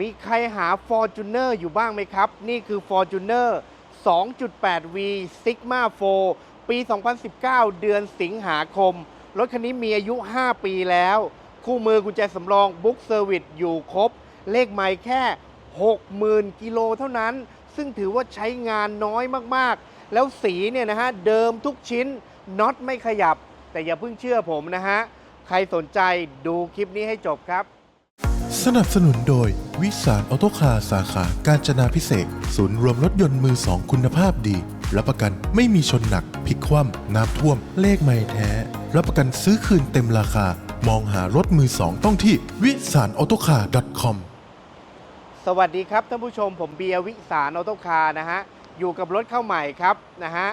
มีใครหา Fortuner อยู่บ้างไหมครับ นี่คือ Fortuner 2.8V Sigma 4 ปี 2019 เดือนสิงหาคม รถคันนี้มีอายุ 5 ปีแล้ว คู่มือกุญแจสำรองบุ๊กเซอร์วิสอยู่ครบ เลขไม่แค่ 60,000 กิโลเท่านั้น ซึ่งถือว่าใช้งานน้อยมากๆ แล้วสีเนี่ยนะฮะ เดิมทุกชิ้นน็อตไม่ขยับ แต่อย่าเพิ่งเชื่อผมนะฮะ ใครสนใจดูคลิปนี้ให้จบครับ สนับสนุนโดย วิสารออโตคาร์สาขาการจนาพิเศษ ศูนย์รวมรถยนต์มือสองคุณภาพดีรับประกันไม่มีชนหนักพลิกคว่ำน้ำท่วม เลขไม่แท้ รับประกันซื้อคืนเต็มราคา มองหารถมือสองต้องที่วิสารออโตคาร์ .com สวัสดีครับท่านผู้ชมผมเบียร์วิสารออโตคาร์นะฮะ อยู่กับรถเข้าใหม่ครับนะฮะ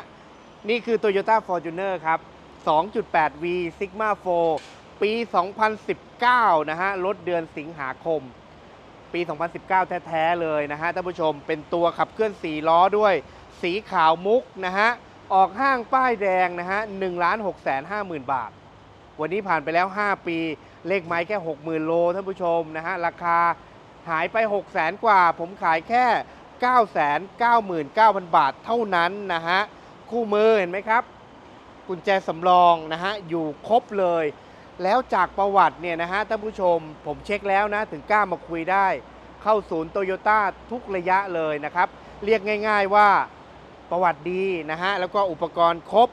นี่คือ Toyota Fortuner ครับ 2.8V Sigma 4 ปี 2019 นะฮะ รถเดือนสิงหาคม ปี 2019 แท้ ๆ เลยนะฮะ ท่านผู้ชม เป็นตัวขับเคลื่อน 4 ล้อด้วย สีขาวมุกนะฮะ ออกห้างป้ายแดงนะฮะ1ล้าน6 5 0 0 0 บาท วันนี้ผ่านไปแล้ว 5 ปี เลขไม้แค่ 60,000 โล ท่านผู้ชมนะฮะ ราคาหายไป 6 0 0 0 0 0 กว่า ผมขายแค่ 999,000 บาทเท่านั้นนะฮะ คู่มือเห็นไหมครับ กุญแจสำรองนะฮะ อยู่ครบเลย แล้วจากประวัติเนี่ยนะฮะท่านผู้ชม ผมเช็คแล้วนะ ถึงกล้ามาคุยได้ เข้าศูนย์โตโยต้าทุกระยะเลยนะครับ เรียกง่ายๆว่าประวัติดีนะฮะ แล้วก็อุปกรณ์ครบ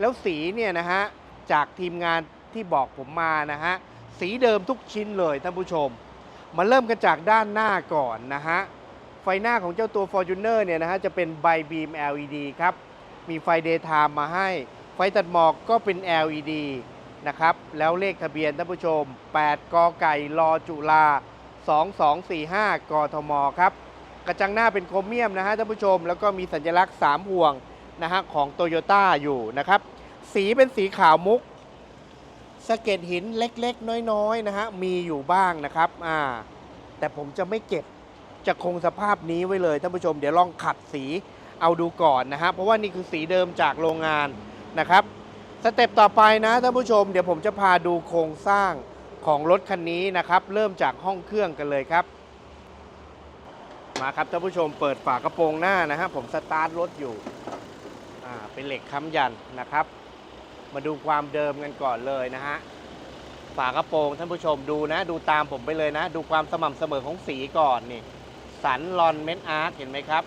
แล้วสีเนี่ยนะฮะ จากทีมงานที่บอกผมมานะฮะ สีเดิมทุกชิ้นเลยท่านผู้ชม มาเริ่มกันจากด้านหน้าก่อนนะฮะ ไฟหน้าของเจ้าตัว Fortuner เนี่ยนะฮะ จะเป็นไบบีม LED ครับ มีไฟ Daytime มาให้ ไฟตัดหมอกก็เป็น LED นะครับ แล้วเลขทะเบียนท่านผู้ชม 8 กไก่ลอจุลา2245 กทมครับ กระจังหน้าเป็นโครเมียมนะฮะท่านผู้ชม แล้วก็มีสัญลักษณ์ 3 ห่วงนะฮะของโตโยต้าอยู่นะครับ สีเป็นสีขาวมุกสะเก็ดหินเล็กๆ น้อยๆนะฮะมีอยู่บ้างนะครับอ่าแต่ผมจะไม่เก็บจะคงสภาพนี้ไว้เลยท่านผู้ชมเดี๋ยวลองขัดสีเอาดูก่อนนะฮะเพราะว่านี่คือสีเดิมจากโรงงานนะครับ สเต็ปต่อไปนะท่านผู้ชมเดี๋ยวผมจะพาดูโครงสร้างของรถคันนี้นะครับ เริ่มจากห้องเครื่องกันเลยครับ มาครับท่านผู้ชมเปิดฝากระโปรงหน้านะฮะผมสตาร์ทรถอยู่อ่าเป็นเหล็กค้ำยันนะครับ มาดูความเดิมกันก่อนเลยนะฮะฝากระโปรงท่านผู้ชมดูนะ ดูตามผมไปเลยนะ ดูความสม่ำเสมอของสีก่อนนี่สันลอนเมนอาร์ตเห็นไหมครับ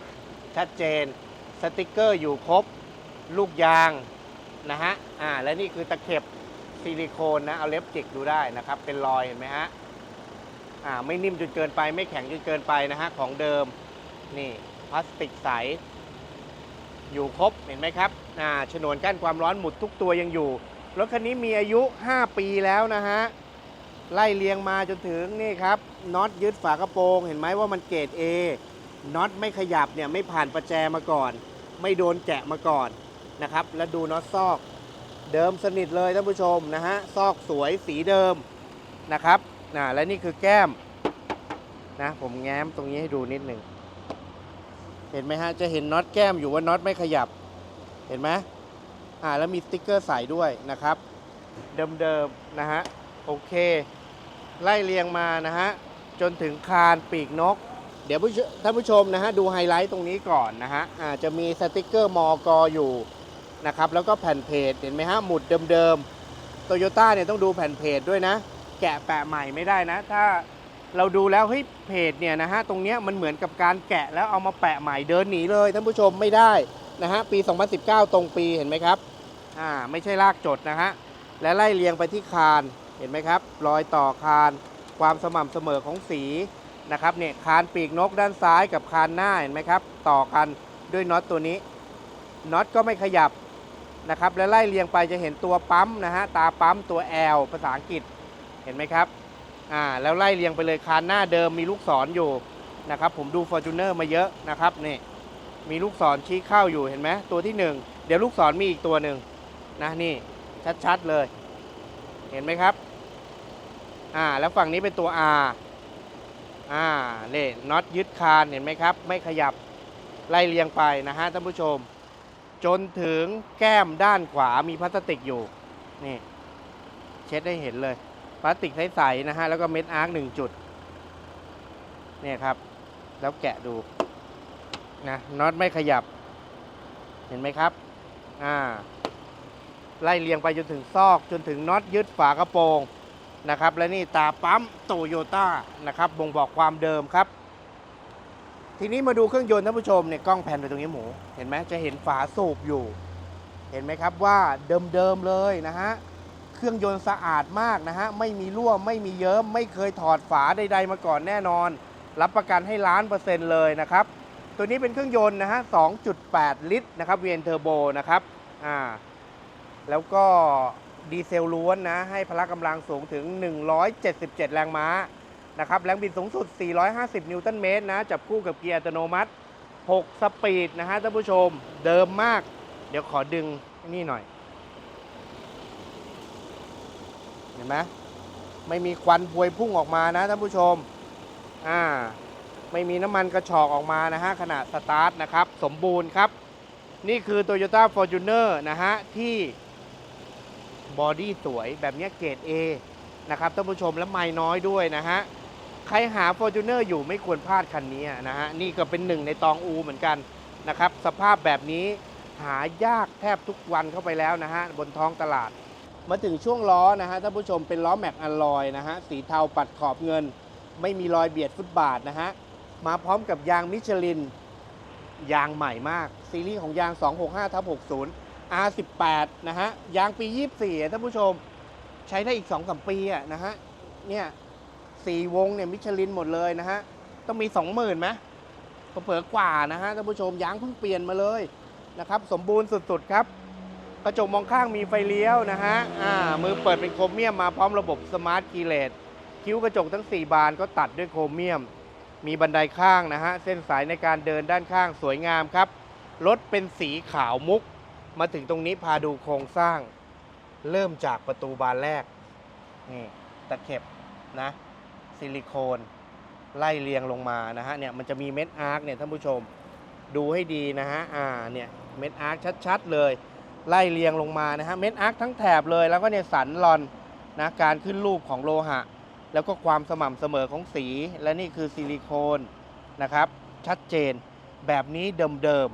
ชัดเจนสติกเกอร์อยู่ครบ ลูกยาง นะฮะ อ่า และนี่คือตะเข็บซิลิโคนนะ เอาเล็บจิกดูได้นะครับ เป็นรอยเห็นไหมฮะ อ่า ไม่นิ่มจนเกินไป ไม่แข็งจนเกินไปนะฮะ ของเดิม นี่พลาสติกใส อยู่ครบ เห็นไหมครับ อ่า ฉนวนกั้นความร้อนหมุดทุกตัวยังอยู่ รถคันนี้มีอายุ 5 ปีแล้วนะฮะ ไล่เลียงมาจนถึงนี่ครับ น็อตยึดฝากระโปรง เห็นไหมว่ามันเกรด A น็อตไม่ขยับเนี่ยไม่ผ่านประแจมาก่อน ไม่โดนแกะมาก่อน นะครับ แล้วดูน็อตซอกเดิมสนิทเลยท่านผู้ชมนะฮะ ซอกสวยสีเดิมนะครับนะและนี่คือแก้มนะผมแง้มตรงนี้ให้ดูนิดหนึ่ง เห็นไหมฮะ จะเห็นน็อตแก้มอยู่ว่าน็อตไม่ขยับ เห็นไหมอ่าแล้วมีสติ๊กเกอร์ใส่ด้วยนะครับ เดิมๆนะฮะ โอเค ไล่เรียงมานะฮะ จนถึงคานปีกนก เดี๋ยวผู้ท่านผู้ชมนะฮะ ดูไฮไลท์ตรงนี้ก่อนนะฮะอ่าจะมีสติ๊กเกอร์มอกออยู่ นะครับแล้วก็แผ่นเพจเห็นไหมฮะหมุดเดิมๆโตโยต้าเนี่ยต้องดูแผ่นเพจด้วยนะ แกะแปะใหม่ไม่ได้นะ ถ้าเราดูแล้วเฮ้ยเพจเนี่ยนะฮะตรงเนี้ยมันเหมือนกับการแกะแล้วเอามาแปะใหม่เดินหนีเลยท่านผู้ชมไม่ได้นะฮะปี 2019 ตรงปีเห็นไหมครับอ่าไม่ใช่ลากจดนะฮะและไล่เรียงไปที่คานเห็นไหมครับ รอยต่อคานความสม่ำเสมอของสีนะครับเนี่ยคานปีกนกด้านซ้ายกับคานหน้าเห็นไหมครับ ต่อกันด้วยน็อตตัวนี้น็อตก็ไม่ขยับ นะครับและไล่เรียงไปจะเห็นตัวปั๊มนะฮะตาปั๊มตัว L ภาษาอังกฤษเห็นไหมครับอ่าแล้วไล่เรียงไปเลยคานหน้าเดิมมีลูกศรออยู่นะครับผมดู Fortuner มาเยอะนะครับนี่มีลูกศรชี้เข้าอยู่เห็นไหมตัวที่หนึ่งเดี๋ยวลูกศรมีอีกตัวหนึ่งนะนี่ชัดๆเลย เห็นไหมครับอ่าแล้วฝั่งนี้เป็นตัว R อ่าเล่น็อตยึดคานเห็นไหมครับ ไม่ขยับไล่เรียงไปนะฮะท่านผู้ชม จนถึงแก้มด้านขวามีพลาสติกอยู่นี่เช็ดได้เห็นเลยพลาสติกใสๆนะฮะแล้วก็เม็ดอาร์คหนึ่งจุดเนี่ยครับ แล้วแกะดูนะน็อตไม่ขยับ เห็นไหมครับอ่าไล่เรียงไปจนถึงซอกจนถึงน็อตยึดฝากระโปรงนะครับ และนี่ตาปั๊มโตโยต้านะครับบ่งบอกความเดิมครับ ทีนี้มาดูเครื่องยนต์ท่านผู้ชมเนี่ยกล้องแผ่นไปตรงนี้หมู เห็นไหมจะเห็นฝาสูบอยู่ เห็นไหมครับว่าเดิมๆเลยนะฮะเครื่องยนต์สะอาดมากนะฮะไม่มีรั่วไม่มีเยิ้มไม่เคยถอดฝาใดๆมาก่อนแน่นอน รับประกันให้ล้านเปอร์เซ็นต์เลยนะครับตัวนี้เป็นเครื่องยนต์นะฮะ 2.8 ลิตรนะครับเวียนเทอร์โบนะครับอ่าแล้วก็ดีเซลล้วนนะให้พละกำลังสูงถึง 177 แรงม้า นะครับแรงบิดสูงสุด 450 นิวตันเมตรนะจับคู่กับเกียร์อัตโนมัติ 6 สปีดนะฮะท่านผู้ชมเดิมมาก เดี๋ยวขอดึงนี่หน่อย เห็นไหมไม่มีควันพวยพุ่งออกมานะท่านผู้ชมอ่าไม่มีน้ำมันกระชอกออกมานะฮะขณะสตาร์ทนะครับ สมบูรณ์ครับ นี่คือ Toyota Fortuner นะฮะ ที่บอดี้สวยแบบนี้เกรด A นะครับท่านผู้ชมและไม่น้อยด้วยนะฮะ ใครหา Fortuner อยู่ไม่ควรพลาดคันนี้นะฮะ นี่ก็เป็นหนึ่งในตองอูเหมือนกันนะครับ สภาพแบบนี้หายากแทบทุกวันเข้าไปแล้วนะฮะ บนท้องตลาด มาถึงช่วงล้อนะฮะท่านผู้ชมเป็นล้อแม็กอลลอยนะฮะ สีเทาปัดขอบเงิน ไม่มีรอยเบียดฟุตบาทนะฮะ มาพร้อมกับยางมิชลิน ยางใหม่มาก ซีรีส์ของยาง 265ทับ60 R18 นะฮะ ยางปี 24อ่ท่านผู้ชมใช้ได้อีก 2-3 ปีอะนะฮะเนี่ย สี่วงเนี่ยมิชลินหมดเลยนะฮะ ต้องมี 20,000ไหมเผลอกว่านะฮะท่านผู้ชมยางเพิ่งเปลี่ยนมาเลยนะครับ สมบูรณ์สุดๆครับ กระจกมองข้างมีไฟเลี้ยวนะฮะอ่ามือเปิดเป็นโครเมียมมาพร้อมระบบสมาร์ทคีเลสคิ้วกระจกทั้ง 4 บานก็ตัดด้วยโครเมียม มีบันไดข้างนะฮะเส้นสายในการเดินด้านข้างสวยงามครับรถเป็นสีขาวมุก มาถึงตรงนี้พาดูโครงสร้าง เริ่มจากประตูบานแรกนี่ตะเข็บนะ ซิลิโคนไล่เรียงลงมานะฮะเนี่ยมันจะมีเม็ดอาร์คเนี่ยท่านผู้ชมดูให้ดีนะฮะอ่าเนี่ยเม็ดอาร์คชัดๆเลยไล่เรียงลงมานะฮะเม็ดอาร์คทั้งแถบเลยแล้วก็เนี่ยสันลอนนะการขึ้นรูปของโลหะ แล้วก็ความสม่ำเสมอของสี และนี่คือซิลิโคนนะครับชัดเจนแบบนี้เดิม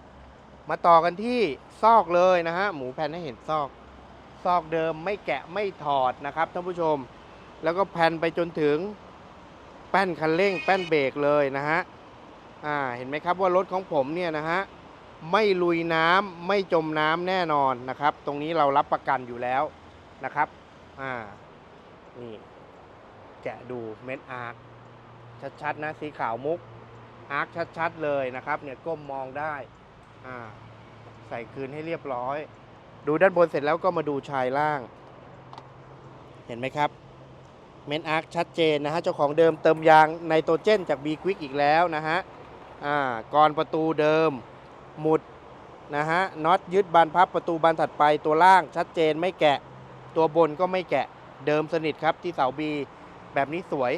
ๆมาต่อกันที่ซอกเลยนะฮะหมูแผ่นให้เห็นซอก ซอกเดิมไม่แกะไม่ถอดนะครับท่านผู้ชม แล้วก็แผ่นไปจนถึงแป้นคันเร่ง แป้นเบรกเลยนะฮะอ่าเห็นไหมครับว่ารถของผมเนี่ยนะฮะไม่ลุยน้ำไม่จมน้ำแน่นอนนะครับ ตรงนี้เรารับประกันอยู่แล้วนะครับอ่านี่แกะดูเม็ดอาร์คชัดๆนะสีขาวมุกอาร์คชัดๆเลยนะครับเนี่ยก้มมองได้อ่าใส่คืนให้เรียบร้อย ดูด้านบนเสร็จแล้วก็มาดูชายล่าง เห็นไหมครับ เมนอาร์คชัดเจนนะฮะ เจ้าของเดิมเติมยางไนโตรเจนจาก B Quick อีกแล้วนะฮะอ่ากรอนประตูเดิม หมุดนะฮะน็อตยึดบานพับประตูบานถัดไปตัวล่างชัดเจนไม่แกะ ตัวบนก็ไม่แกะเดิมสนิทครับที่เสาบีแบบนี้สวย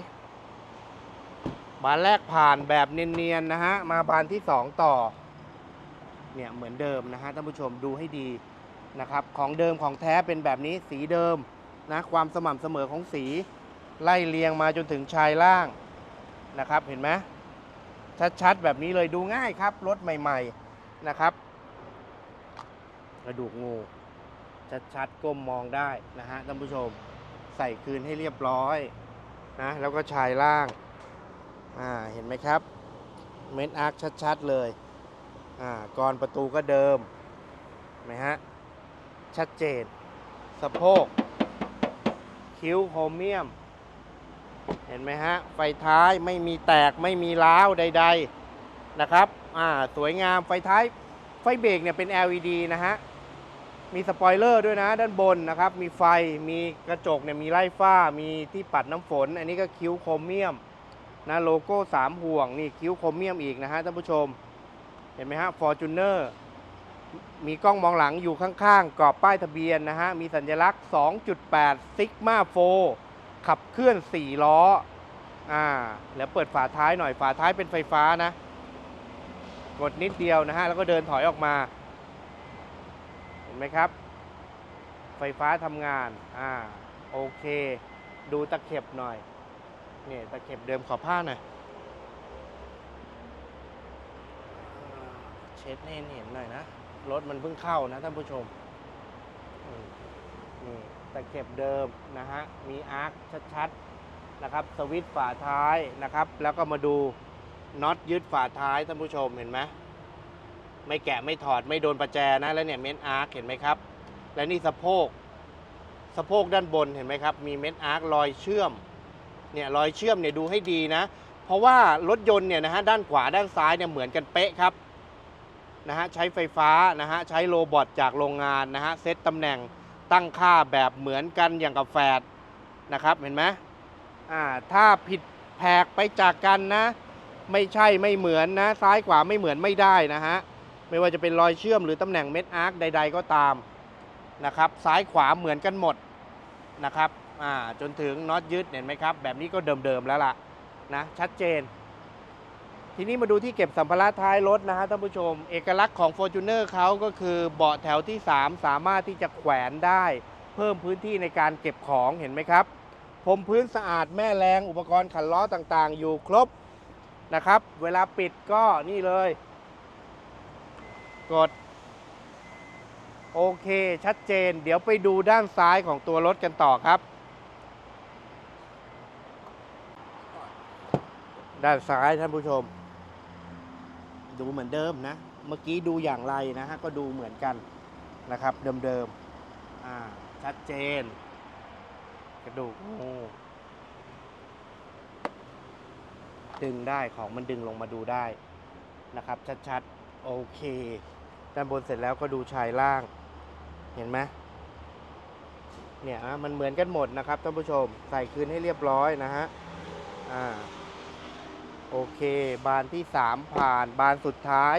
บานแรกผ่านแบบเนียนๆนะฮะ มาบานที่ 2 ต่อ เนี่ยเหมือนเดิมนะฮะท่านผู้ชมดูให้ดีนะครับ ของเดิมของแท้เป็นแบบนี้สีเดิมนะความสม่ำเสมอของสี ไล่เรียงมาจนถึงชายล่างนะครับ เห็นไหมชัดๆ แบบนี้เลยดูง่ายครับ รถใหม่ๆนะครับ กระดูกงู ชัดๆ ก้มมองได้นะฮะท่านผู้ชมใส่คืนให้เรียบร้อยนะแล้วก็ชายล่างอ่าเห็นไหมครับ เม็ดอาร์คชัดๆ เลยอ่ากรอนประตูก็เดิมเห็นไหมฮะ ชัดเจน สะโพก คิ้วโครเมียม เห็นไหมฮะ ไฟท้ายไม่มีแตกไม่มีร้าวใด ๆนะครับอ่าสวยงามไฟท้ายไฟเบรกเนี่ยเป็น LED นะฮะ มีสปอยเลอร์ด้วยนะด้านบนนะครับ มีไฟมีกระจกเนี่ยมีไล่ฝ้ามีที่ปัดน้ำฝน อันนี้ก็คิ้วโครเมียมนะโลโก้ 3 ห่วงนี่คิ้วโครเมียมอีกนะฮะท่านผู้ชม เห็นไหมฮะ Fortuner มีกล้องมองหลังอยู่ข้างๆ กรอบป้ายทะเบียนนะฮะ มีสัญลักษณ์ 2.8 Sigma 4 ขับเคลื่อน 4 ล้อ อ่า แล้วเปิดฝาท้ายหน่อย ฝาท้ายเป็นไฟฟ้านะ กดนิดเดียวนะฮะ แล้วก็เดินถอยออกมา เห็นไหมครับ ไฟฟ้าทำงาน อ่า โอเค ดูตะเข็บหน่อย เนี่ยตะเข็บเดิมขอผ้าหน่อย เช็ดให้เห็นหน่อยนะ รถมันเพิ่งเข้านะท่านผู้ชมนี่ ตะเข็บเดิมนะฮะ มีอาร์คชัดๆนะครับ สวิตช์ฝาท้ายนะครับ แล้วก็มาดูน็อตยึดฝาท้ายท่านผู้ชมเห็นไหมไม่แกะไม่ถอดไม่โดนประแจนะแล้วเนี่ยเม้นอาร์คเห็นไหมครับ และนี่สะโพกสะโพกด้านบนเห็นไหมครับ มีเม็ดอาร์ครอยเชื่อมเนี่ยรอยเชื่อมเนี่ยดูให้ดีนะ เพราะว่ารถยนต์เนี่ยนะฮะด้านขวาด้านซ้ายเนี่ยเหมือนกันเป๊ะครับนะฮะใช้ไฟฟ้านะฮะใช้โรบอทจากโรงงานนะฮะเซตตำแหน่ง ตั้งค่าแบบเหมือนกันอย่างกับแฟดนะครับเห็นไหมอ่าถ้าผิดแผกไปจากกันนะ ไม่ใช่ไม่เหมือนนะ ซ้ายขวาไม่เหมือนไม่ได้นะฮะไม่ว่าจะเป็นรอยเชื่อมหรือตำแหน่งเม็ดอาร์คใด ๆ ก็ตามนะครับ ซ้ายขวาเหมือนกันหมดนะครับอ่าจนถึงน็อตยึดเห็นไหมครับ แบบนี้ก็เดิมๆแล้วล่ะนะชัดเจน ทีนี้มาดูที่เก็บสัมภาระท้ายรถนะฮะท่านผู้ชม เอกลักษณ์ของ Fortuner เขาก็คือเบาะแถวที่ 3 สามารถที่จะแขวนได้ เพิ่มพื้นที่ในการเก็บของเห็นไหมครับพรมพื้นสะอาดแม่แรงอุปกรณ์ขันล้อต่างๆ อยู่ครบนะครับ เวลาปิดก็นี่เลย กด โอเคชัดเจน เดี๋ยวไปดูด้านซ้ายของตัวรถกันต่อครับ ด้านซ้ายท่านผู้ชม ดูเหมือนเดิมนะ เมื่อกี้ดูอย่างไรนะฮะก็ดูเหมือนกันนะครับ เดิมๆอ่าชัดเจน กระดูกงูดึงได้ของมันดึงลงมาดูได้นะครับ ชัดๆ โอเค ด้านบนเสร็จแล้วก็ดูชายล่าง เห็นไหมเนี่ยมันเหมือนกันหมดนะครับท่านผู้ชม ใส่คืนให้เรียบร้อยนะฮะอ่า โอเค บานที่ 3 ผ่าน บานสุดท้าย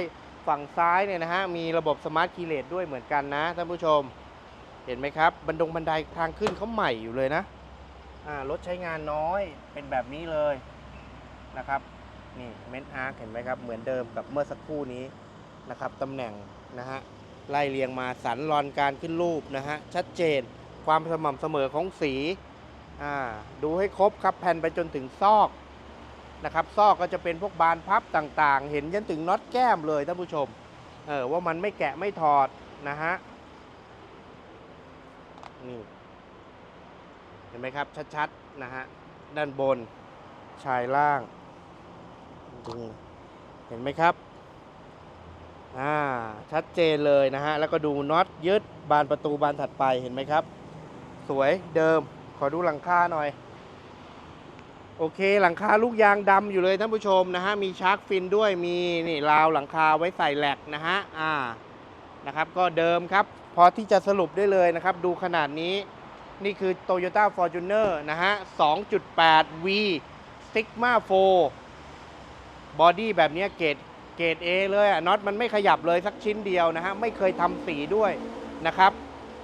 ฝั่งซ้ายเนี่ยนะฮะ มีระบบสมาร์ทคีเลสด้วยเหมือนกันนะท่านผู้ชม เห็นไหมครับ บันดงบันไดทางขึ้นเขาใหม่อยู่เลยนะ อ่ารถใช้งานน้อย เป็นแบบนี้เลยนะครับ นี่เมนอาร์เห็นไหมครับ เหมือนเดิมกับเมื่อสักครู่นี้นะครับตำแหน่งนะฮะ ไล่เรียงมาสันรอนการขึ้นรูปนะฮะ ชัดเจน ความสม่ำเสมอของสี อ่า ดูให้ครบครับแผ่นไปจนถึงซอก นะครับซอกก็จะเป็นพวกบานพับต่างๆ เห็นยันถึงน็อตแก้มเลยท่านผู้ชมเออว่ามันไม่แกะไม่ถอดนะฮะนี่เห็นไหมครับชัดๆนะฮะด้านบนชายล่างเห็นไหมครับอ่าชัดเจนเลยนะฮะแล้วก็ดูน็อตยึดบานประตูบานถัดไปเห็นไหมครับ สวยเดิมขอดูหลังคาหน่อย โอเคหลังคาลูกยางดำอยู่เลยท่านผู้ชมนะฮะมีชาร์กฟินด้วยมีนี่ราวหลังคาไว้ใส่แหลกนะฮะอ่านะครับก็เดิมครับพอที่จะสรุปได้เลยนะครับ ดูขนาดนี้นี่คือ Toyota Fortuner นะฮะ 2.8 V Sigma 4บอดี้แบบนี้เกรดเกรด A เลยอะน็อตมันไม่ขยับเลยสักชิ้นเดียวนะฮะ ไม่เคยทำสีด้วยนะครับ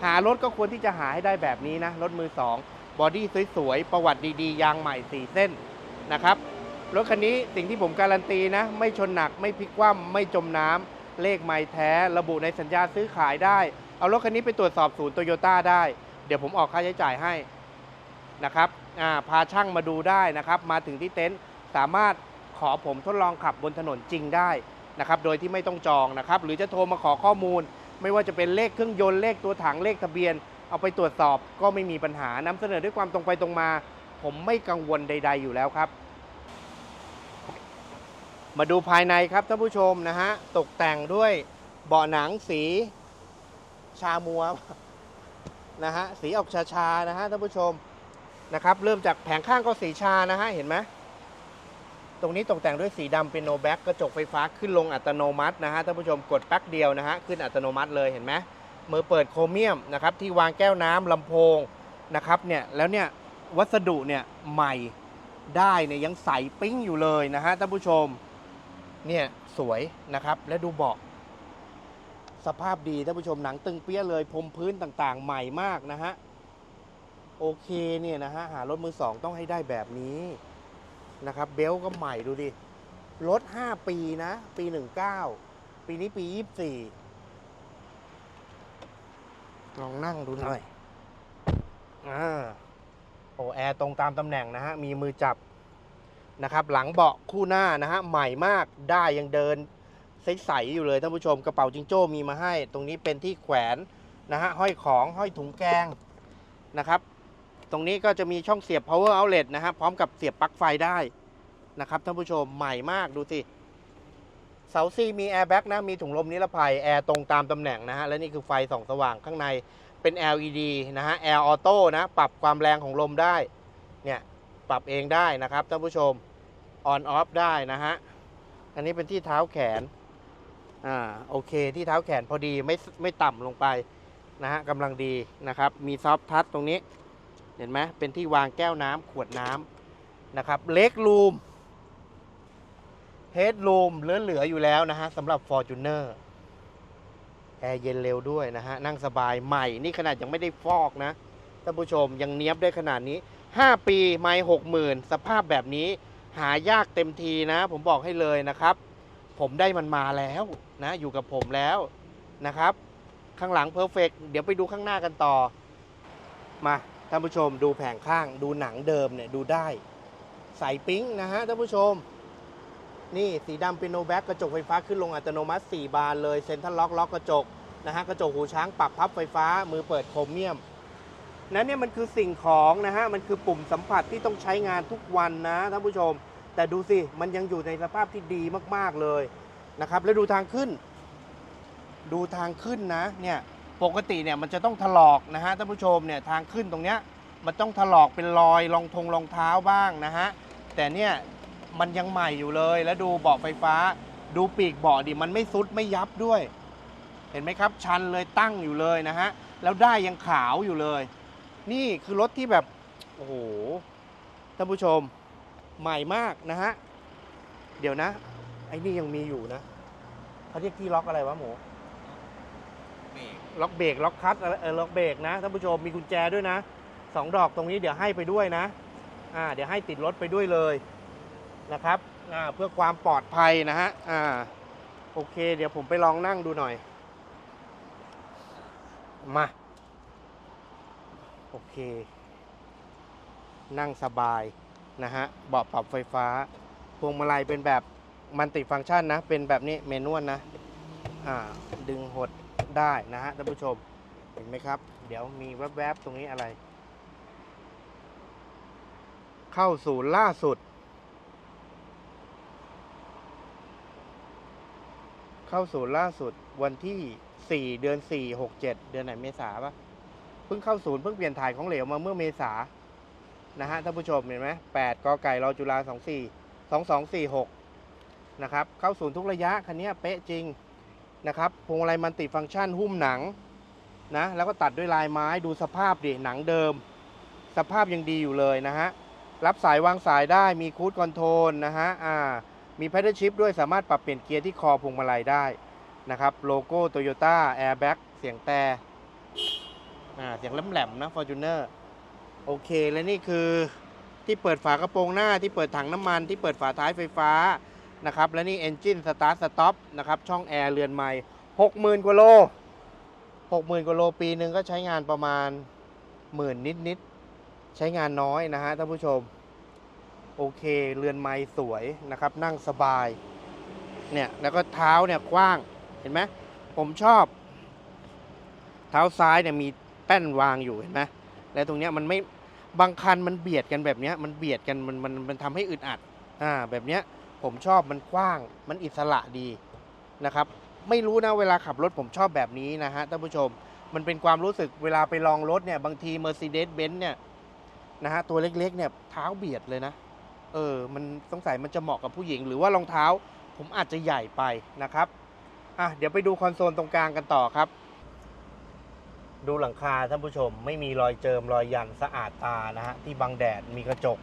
หารถก็ควรที่จะหาให้ได้แบบนี้นะ รถมือ2 บอดี้สวยๆ ประวัติดีๆ ยางใหม่ 4 เส้นนะครับ รถคันนี้สิ่งที่ผมการันตีนะ ไม่ชนหนักไม่พลิกคว่ำไม่จมน้ำเลขไม่แท้ ระบุในสัญญาซื้อขายได้ เอารถคันนี้ไปตรวจสอบศูนย์โตโยต้าได้ เดี๋ยวผมออกค่าใช้จ่ายให้นะครับาพาช่างมาดูได้นะครับ มาถึงที่เต็นท์สามารถขอผมทดลองขับบนถนนจริงได้นะครับ โดยที่ไม่ต้องจองนะครับ หรือจะโทรมาขอข้อมูล ไม่ว่าจะเป็นเลขเครื่องยนต์เลขตัวถังเลขทะเบียน เอาไปตรวจสอบก็ไม่มีปัญหานำเสนอด้วยความตรงไปตรงมา ผมไม่กังวลใด ๆ อยู่แล้วครับ มาดูภายในครับท่านผู้ชมนะฮะตกแต่งด้วยเบาะหนังสีชามัวนะฮะสีออกชาชานะฮะท่านผู้ชมนะครับ เริ่มจากแผงข้างก็สีชานะฮะเห็นไหมตรงนี้ตกแต่งด้วยสีดำเป็นโนแบ็กกระจกไฟฟ้าขึ้นลงอัตโนมัตินะฮะท่านผู้ชมกดแป๊กเดียวนะฮะขึ้นอัตโนมัติเลยเห็นไหม มือเปิดโครเมียมนะครับที่วางแก้วน้ำลำโพงนะครับเนี่ยแล้วเนี่ยวัสดุเนี่ยใหม่ได้เนี่ยยังใสปิ้งอยู่เลยนะฮะท่านผู้ชมเนี่ยสวยนะครับและดูเบาะสภาพดีท่านผู้ชมหนังตึงเปี้ยเลยพรมพื้นต่างๆ ใหม่มากนะฮะโอเคเนี่ยนะฮะหารถมือสองต้องให้ได้แบบนี้นะครับเบลต์ก็ใหม่ดูดิรถ 5 ปีนะ ปี 19 ปีนี้ปี 24 ลองนั่งดูหน่อยอ่าโอแอร์ตรงตามตำแหน่งนะฮะ มีมือจับนะครับ หลังเบาะคู่หน้านะฮะ ใหม่มากได้ยังเดินใสๆอยู่เลยท่านผู้ชมกระเป๋าจิงโจ้มีมาให้ ตรงนี้เป็นที่แขวนนะฮะ ห้อยของห้อยถุงแกงนะครับ ตรงนี้ก็จะมีช่องเสียบ power outlet นะฮะพร้อมกับเสียบปลั๊กไฟได้นะครับท่านผู้ชมใหม่มากดูสิ เสาซีมีแอร์แบ็กนะ มีถุงลมนิรภัย แอร์ตรงตามตำแหน่งนะฮะ และนี่คือไฟส่องสว่างข้างในเป็น LED นะฮะ แอร์ออโต้นะ ปรับความแรงของลมได้ เนี่ย ปรับเองได้นะครับท่านผู้ชม ออนออฟได้นะฮะ อันนี้เป็นที่เท้าแขน อ่า โอเค ที่เท้าแขนพอดีไม่ไม่ต่ำลงไปนะฮะกำลังดีนะครับ มีซอฟทัชตรงนี้ เห็นไหมเป็นที่วางแก้วน้ำขวดน้ำนะครับ เล็กรูม เฮดรูมเหลือๆอยู่แล้วนะฮะสำหรับ Fortuner แอร์เย็นเร็วด้วยนะฮะ นั่งสบายใหม่ นี่ขนาดยังไม่ได้ฟอกนะท่านผู้ชมยังเนี้ยบได้ขนาดนี้ 5 ปีไม่หกหมื่นสภาพแบบนี้หายากเต็มทีนะ ผมบอกให้เลยนะครับ ผมได้มันมาแล้วนะ อยู่กับผมแล้วนะครับ ข้างหลังเพอร์เฟกเดี๋ยวไปดูข้างหน้ากันต่อ มาท่านผู้ชมดูแผงข้างดูหนังเดิมเนี่ยดูได้ใสปิ๊งนะฮะท่านผู้ชม นี่สีดำเป็นโนแบ็กกระจกไฟฟ้าขึ้นลงอัตโนมัติ 4 บานเลยเซ็นทรัลล็อกล็อกกระจกนะฮะกระจกหูช้างปรับพับไฟฟ้ามือเปิดโครเมียมนั้นเนี่ยมันคือสิ่งของนะฮะมันคือปุ่มสัมผัสที่ต้องใช้งานทุกวันนะท่านผู้ชม แต่ดูสิมันยังอยู่ในสภาพที่ดีมากๆเลยนะครับแล้วดูทางขึ้น ดูทางขึ้นนะเนี่ยปกติเนี่ยมันจะต้องถลอกนะฮะท่านผู้ชมเนี่ยทางขึ้นตรงเนี้ยมันต้องถลอกเป็นรอยรองทงรองเท้าบ้างนะฮะแต่เนี่ย มันยังใหม่อยู่เลย แล้วดูเบาะไฟฟ้า ดูปีกเบาะดิมันไม่ซุดไม่ยับด้วย เห็นไหมครับ ชันเลยตั้งอยู่เลยนะฮะ แล้วได้ยังขาวอยู่เลย นี่คือรถที่แบบ โอ้โหท่านผู้ชมใหม่มากนะฮะ เดี๋ยวนะ ไอ้นี่ยังมีอยู่นะเขาเรียกที่ล็อกอะไรวะหมูล็อกเบรกล็อกคลัตช์อะไรเออล็อกเบรกนะท่านผู้ชมมีกุญแจด้วยนะสองดอกตรงนี้เดี๋ยวให้ไปด้วยนะ อ่า เดี๋ยวให้ติดรถไปด้วยเลย นะครับเพื่อความปลอดภัยนะฮะอ่าโอเค เดี๋ยวผมไปลองนั่งดูหน่อย มา โอเค นั่งสบายนะฮะเบาะปรับไฟฟ้า พวงมาลัยเป็นแบบมันติฟังก์ชันนะ เป็นแบบนี้เมนวลนะ อ่า ดึงหดได้นะฮะท่านผู้ชม เห็นไหมครับ เดี๋ยวมีแวบๆ ตรงนี้อะไร เข้าศูนย์ล่าสุด เข้าศูนย์ล่าสุดวันที่ 4 เดือน 4 6 7 เดือนไหนเมษาปะเพิ่งเข้าศูนย์เพิ่งเปลี่ยนถ่ายของเหลวมาเมื่อเมษานะฮะท่านผู้ชมเห็นไหม8กอไก่รอจุฬา24 2246นะครับเข้าศูนย์ทุกระยะคันนี้เป๊ะจริงนะครับพวงมาลัยมันติฟังก์ชันหุ้มหนังนะแล้วก็ตัดด้วยลายไม้ดูสภาพดิหนังเดิม สภาพยังดีอยู่เลยนะฮะรับสายวางสายได้มีคูดคอนโทรลนะฮะอ่า มี p พ d เดิลชิ f ด้วยสามารถปรับเปลี่ยนเกียร์ที่คอพวงมาลัยได้นะครับโลโก้โตโยต้าแอร์แบ็กเสียงแต่เสียงแหลมๆนะ Fortuner โอเคและนี่คือที่เปิดฝากระโปรงหน้าที่เปิดถังน้ำมันที่เปิดฝาท้ายไฟฟ้านะครับและนี่ Engine Start Stop นะครับช่องแอร์เรือนใหม่ 60,000 กว่าโล 60,000 กว่าโลปีหนึ่งก็ใช้งานประมาณหมื่นนิดๆ ใช้งานน้อยนะฮะท่านผู้ชม โอเค เรือนไม้สวยนะครับ นั่งสบาย เนี่ย แล้วก็เท้าเนี่ยกว้าง เห็นไหม ผมชอบ เท้าซ้ายเนี่ยมีแป้นวางอยู่เห็นไหมแล้วตรงเนี้ยมันไม่ บางคันมันเบียดกันแบบเนี้ย มันเบียดกัน มัน มัน มันทำให้อึดอัด อ่า แบบเนี้ย ผมชอบมันกว้าง มันอิสระดีนะครับ ไม่รู้นะ เวลาขับรถผมชอบแบบนี้นะฮะท่านผู้ชม มันเป็นความรู้สึกเวลาไปลองรถเนี่ย บางที Mercedes-Benz เนี่ยนะฮะ ตัวเล็กๆ เนี่ย เท้าเบียดเลยนะ เออ มันสงสัยมันจะเหมาะกับผู้หญิง หรือว่ารองเท้า ผมอาจจะใหญ่ไปนะครับ อะ เดี๋ยวไปดูคอนโซลตรงกลางกันต่อครับ ดูหลังคาท่านผู้ชม ไม่มีรอยเจิมรอยยันสะอาดตานะฮะ ที่บังแดด มีกระจก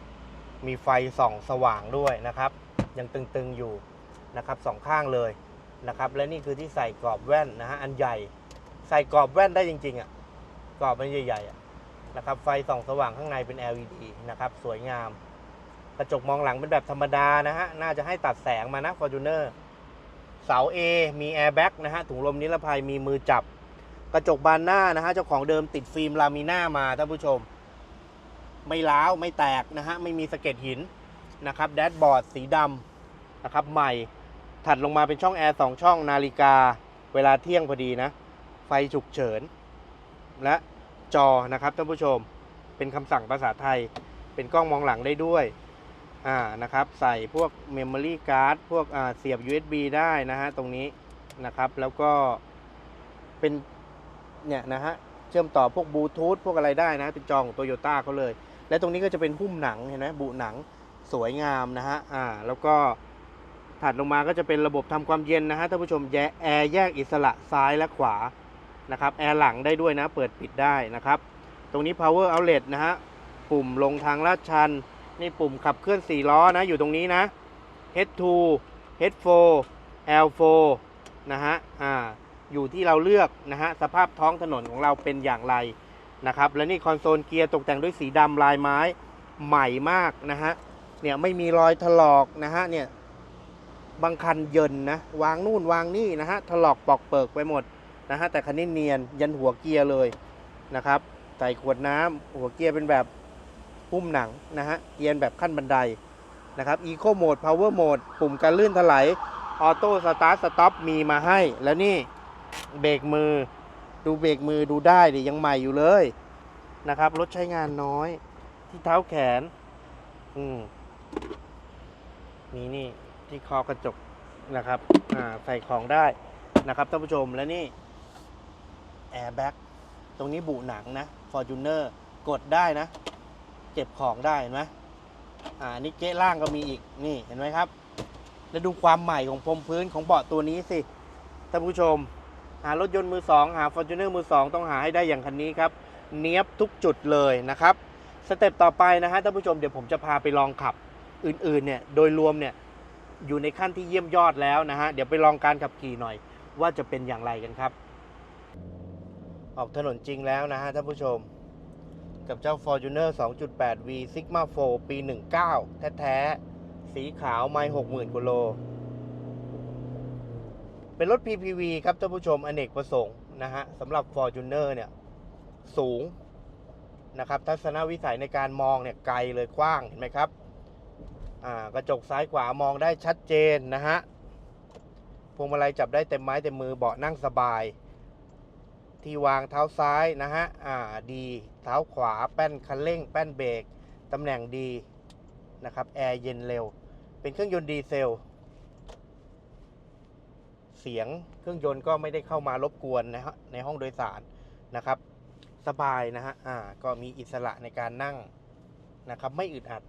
มีไฟส่องสว่างด้วยนะครับ ยังตึงๆอยู่นะครับสองข้างเลยนะครับ และนี่คือที่ใส่กรอบแว่นนะฮะ อันใหญ่ ใส่กรอบแว่นได้จริง ๆอะ่ะ กรอบมันใหญ่ๆอะนะครับ ไฟส่องสว่างข้างในเป็น LED นะครับ สวยงาม ระจกมองหลังเป็นแบบธรรมดานะฮะ น่าจะให้ตัดแสงมานะ Fortuner เสา A มีแอร์แบ็กนะฮะ ถุงลมนิรภัยมีมือจับ กระจกบานหน้านะฮะ เจ้าของเดิมติดฟิล์มลามิน่ามาท่านผู้ชม ไม่ล้าว ไม่แตกนะฮะ ไม่มีสะเก็ดหินนะครับ แดชบอร์ดสีดำนะครับ ใหม่ ถัดลงมาเป็นช่องแอร์สองช่องนาฬิกา เวลาเที่ยงพอดีนะ ไฟฉุกเฉิน และจอนะครับท่านผู้ชม เป็นคำสั่งภาษาไทย เป็นกล้องมองหลังได้ด้วย อ่านะครับใส่พวก Memory Card พวกอ่าเสียบ USB ได้นะฮะตรงนี้นะครับ แล้วก็เป็นเนี่ยนะฮะเชื่อมต่อพวกบลูทูธพวกอะไรได้นะ เป็นจอของโตโยต้าเขาเลย และตรงนี้ก็จะเป็นหุ้มหนังเห็นไหมบุหนังสวยงามนะฮะอ่าแล้วก็ถัดลงมาก็จะเป็นระบบทำความเย็นนะฮะท่านผู้ชมแยแอร์แยกอิสระซ้ายและขวานะครับแอร์หลังได้ด้วยนะ เปิดปิดได้นะครับ ตรงนี้ power outlet นะฮะปุ่มลงทางลาดชัน นี่ปุ่มขับเคลื่อน 4 ล้อนะ อยู่ตรงนี้นะ H2 H4 L4 นะฮะ อ่า อยู่ที่เราเลือกนะฮะ สภาพท้องถนนของเราเป็นอย่างไรนะครับ และนี่คอนโซลเกียร์ตกแต่งด้วยสีดำลายไม้ใหม่มากนะฮะ เนี่ยไม่มีรอยถลอกนะฮะ เนี่ยบางคันเยินนะ วางนู่นวางนี่นะฮะ ถลอกปอกเปิกไปหมดนะฮะ แต่คันนี้เนียนยันหัวเกียร์เลยนะครับ ใส่ขวดน้ำหัวเกียร์เป็นแบบ หุ้มหนังนะฮะเกียร์แบบขั้นบันไดนะครับ Eco Mode Power Mode ปุ่มการลื่นถลายออโต้สตาร์ทสต็อปมีมาให้ แล้วนี่เบรกมือ ดูเบรกมือดูได้ดิยังใหม่อยู่เลยนะครับรถใช้งานน้อยที่เท้าแขน อืมมีนี่ที่คอกระจกนะครับอ่าใส่ของได้นะครับท่านผู้ชมและนี่แอร์แบ็กตรงนี้บุหนังนะ Fortuner กดได้นะ เก็บของได้เห็นไหมอ่านี่เก๊ะล่างก็มีอีกนี่เห็นไหมครับ แล้วดูความใหม่ของพรมพื้นของเบาะตัวนี้สิท่านผู้ชม หารถยนต์มือสองหา Fortuner มือสองต้องหาให้ได้อย่างคันนี้ครับ เนี้ยบทุกจุดเลยนะครับสเต็ปต่อไปนะฮะท่านผู้ชมเดี๋ยวผมจะพาไปลองขับอื่นๆเนี่ยโดยรวมเนี่ยอยู่ในขั้นที่เยี่ยมยอดแล้วนะฮะเดี๋ยวไปลองการขับขี่หน่อย ว่าจะเป็นอย่างไรกันครับ ออกถนนจริงแล้วนะฮะท่านผู้ชม กับเจ้า Fortuner 2.8V Sigma 4 ปี 19 แท้ๆ สีขาวไม่60,000กิโล เป็นรถ PPV ครับท่านผู้ชมอเนกประสงค์นะฮะสำหรับ Fortuner เนี่ย สูงนะครับ ทัศนวิสัยในการมองเนี่ย ไกลเลยกว้างเห็นไหมครับ อ่ากระจกซ้ายขวามองได้ชัดเจนนะฮะพวงมาลัยจับได้เต็มไม้เต็มมือเบาะนั่งสบาย ที่วางเท้าซ้ายนะฮะ อ่า ดี เท้าขวา แป้นคันเร่ง แป้นเบรก ตำแหน่งดีนะครับ แอร์เย็นเร็ว เป็นเครื่องยนต์ดีเซล เสียงเครื่องยนต์ก็ไม่ได้เข้ามารบกวนนะฮะ ในห้องโดยสารนะครับ สบายนะฮะ อ่า ก็มีอิสระในการนั่งนะครับ ไม่อึดอัด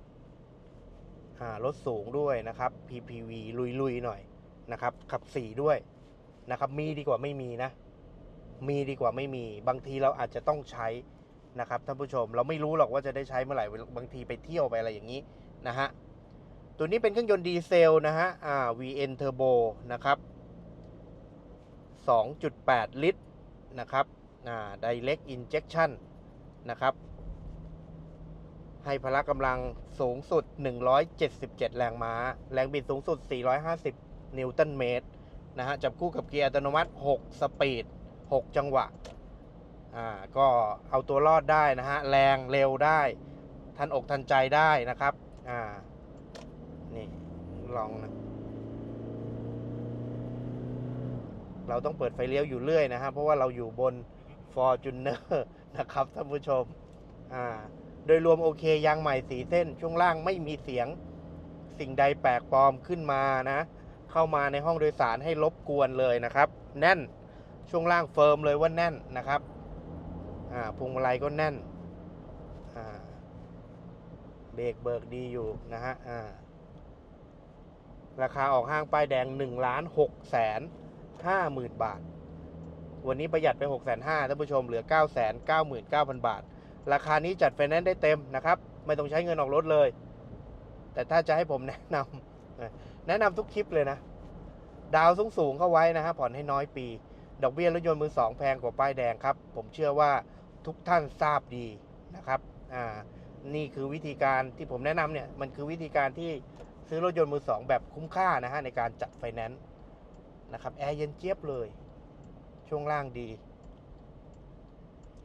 อ่ารถสูงด้วยนะครับ PPV ลุยๆหน่อยนะครับ ขับสี่ด้วยนะครับ มีดีกว่าไม่มีนะ มีดีกว่าไม่มี บางทีเราอาจจะต้องใช้นะครับท่านผู้ชม เราไม่รู้หรอกว่าจะได้ใช้เมื่อไหร่ บางทีไปเที่ยวไปอะไรอย่างนี้นะฮะ ตัวนี้เป็นเครื่องยนต์ดีเซลนะฮะ อ่า VN Turbo นะครับ 2.8 ลิตรนะครับ อ่า Direct Injection นะครับ ให้พละกำลังสูงสุด 177 แรงม้า แรงบิดสูงสุด 450 นิวตันเมตรนะฮะ จับคู่กับเกียร์อัตโนมัติ 6 สปีด 6 จังหวะอ่าก็เอาตัวรอดได้นะฮะ แรงเร็วได้ ทันอกทันใจได้นะครับอ่านี่ลองนะเราต้องเปิดไฟเลี้ยวอยู่เรื่อยนะฮะ เพราะว่าเราอยู่บน Fortuner นะครับท่านผู้ชมอ่าโดยรวมโอเคยางใหม่สีเส้น ช่วงล่างไม่มีเสียงสิ่งใดแปลกปลอมขึ้นมานะ เข้ามาในห้องโดยสารให้รบกวนเลยนะครับ แน่น ช่วงล่างเฟิร์มเลยว่าแน่นนะครับพวงมาลัยก็แน่นเบรกเบิกดีอยู่นะฮะราคาออกห้างป้ายแดง1ล้าน6แสน5หมื่นบาท วันนี้ประหยัดไป6แสน5ท่านผู้ชมเหลือ9แสน9หมื่น9,000 บาท ราคานี้จัดไฟแนนซ์ได้เต็มนะครับ ไม่ต้องใช้เงินออกรถเลย แต่ถ้าจะให้ผมแนะนำแนะนำทุกคลิปเลยนะ ดาวสูงสูงๆเข้าไว้นะฮะผ่อนให้น้อยปี ดอกเบี้ยรถยนต์มือสองแพงกว่าป้ายแดงครับ ผมเชื่อว่าทุกท่านทราบดีนะครับอ่านี่คือวิธีการที่ผมแนะนำเนี่ยมันคือวิธีการที่ซื้อรถยนต์มือสองแบบคุ้มค่านะฮะในการจัดไฟแนนซ์นะครับแอร์เย็นเจี๊ยบเลย ช่วงล่างดี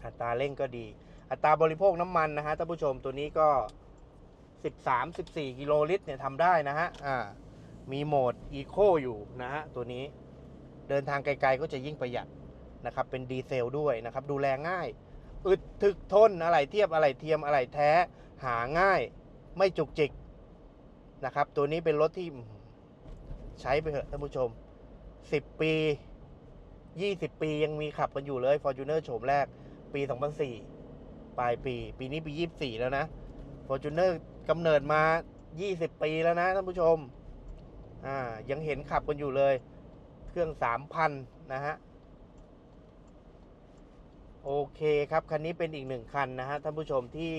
อัตราเร่งก็ดี อัตราบริโภคน้ำมันนะฮะท่านผู้ชมตัวนี้ก็ 13 14 กิโลลิตรเนี่ยทำได้นะฮะอ่ามีโหมดอีโคอยู่นะฮะตัวนี้ เดินทางไกลๆก็จะยิ่งประหยัดนะครับ เป็นดีเซลด้วยนะครับ ดูแลง่าย อึดถึกทนอะไรเทียบอะไรเทียมอะไรแท้ หาง่าย ไม่จุกจิกนะครับ ตัวนี้เป็นรถที่ใช้ไปเถอะท่านผู้ชม 10 ปี 20 ปียังมีขับกันอยู่เลย Fortuner โฉมแรก ปี 2004 ปลายปี ปีนี้ปี 24 แล้วนะ Fortuner กำเนิดมา 20 ปีแล้วนะท่านผู้ชม อ่า ยังเห็นขับกันอยู่เลย รื่อง 3,000 นะฮะ โอเคครับ คันนี้เป็นอีกหนึ่งคันนะฮะ ท่านผู้ชมที่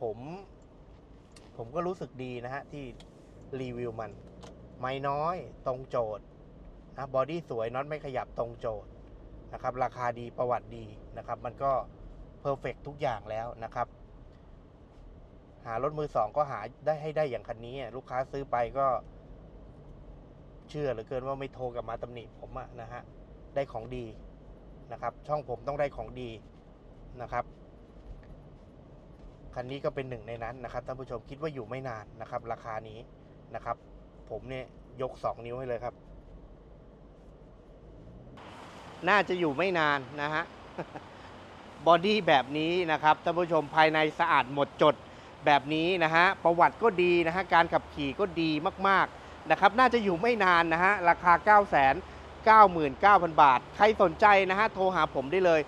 ผม ผมก็รู้สึกดีนะฮะ ที่รีวิวมัน ไม่น้อยตรงโจทย์นะบอดี้สวยน็อตไม่ขยับตรงโจทย์นะครับ ราคาดีประวัติดีนะครับ มันก็เพอร์เฟกทุกอย่างแล้วนะครับ หารถมือสองก็หาได้ให้ได้อย่างคันนี้ ลูกค้าซื้อไปก็ เชื่อเหลือเกินว่าไม่โทรกลับมาตำหนิผมอะนะฮะได้ของดีนะครับ ช่องผมต้องได้ของดีนะครับคันนี้ก็เป็นหนึ่งในนั้นนะครับท่านผู้ชมคิดว่าอยู่ไม่นานนะครับ ราคานี้นะครับ ผมเนี่ยยกสองนิ้วให้เลยครับ น่าจะอยู่ไม่นานนะฮะบอดี้แบบนี้นะครับท่านผู้ชมภายในสะอาดหมดจดแบบนี้นะฮะประวัติก็ดีนะฮะการขับขี่ก็ดีมากๆ นะครับน่าจะอยู่ไม่นานนะฮะราคา9 9 9 9 0 0 0 บาท ใครสนใจนะฮะโทรหาผมได้เลย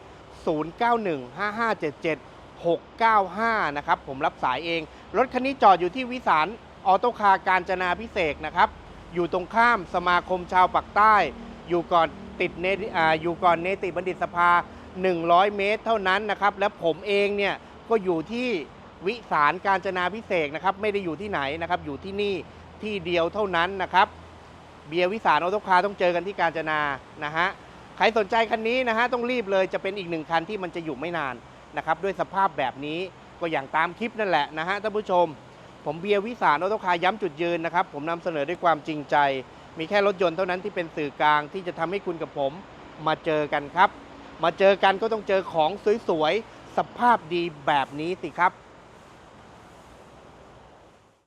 0915577695 นะครับผมรับสายเอง รถคันนี้จอดอยู่ที่วิสารออโตคาร์การจนาพิเศษนะครับ อยู่ตรงข้ามสมาคมชาวปักใต้ อยู่ก่อนติดเนติอ่าอยู่ก่อนเนติบัณฑิตสภา 100 เมตรเท่านั้นนะครับ และผมเองเนี่ยก็อยู่ที่วิสารการจนาพิเศษนะครับ ไม่ได้อยู่ที่ไหนนะครับ อยู่ที่นี่ ที่เดียวเท่านั้นนะครับ เบียร์วิสารออโตคาร์ต้องเจอกันที่การจนานะฮะใครสนใจคันนี้นะฮะต้องรีบเลยจะเป็นอีกหนึ่งคันที่มันจะอยู่ไม่นานนะครับด้วยสภาพแบบนี้ก็อย่างตามคลิปนั่นแหละนะฮะท่านผู้ชม ผมเบียร์วิสารออโตคาร์ย้ำจุดยืนนะครับผมนำเสนอด้วยความจริงใจ มีแค่รถยนต์เท่านั้นที่เป็นสื่อกลางที่จะทำให้คุณกับผมมาเจอกันครับ มาเจอกันก็ต้องเจอของสวยๆสภาพดีแบบนี้สิครับ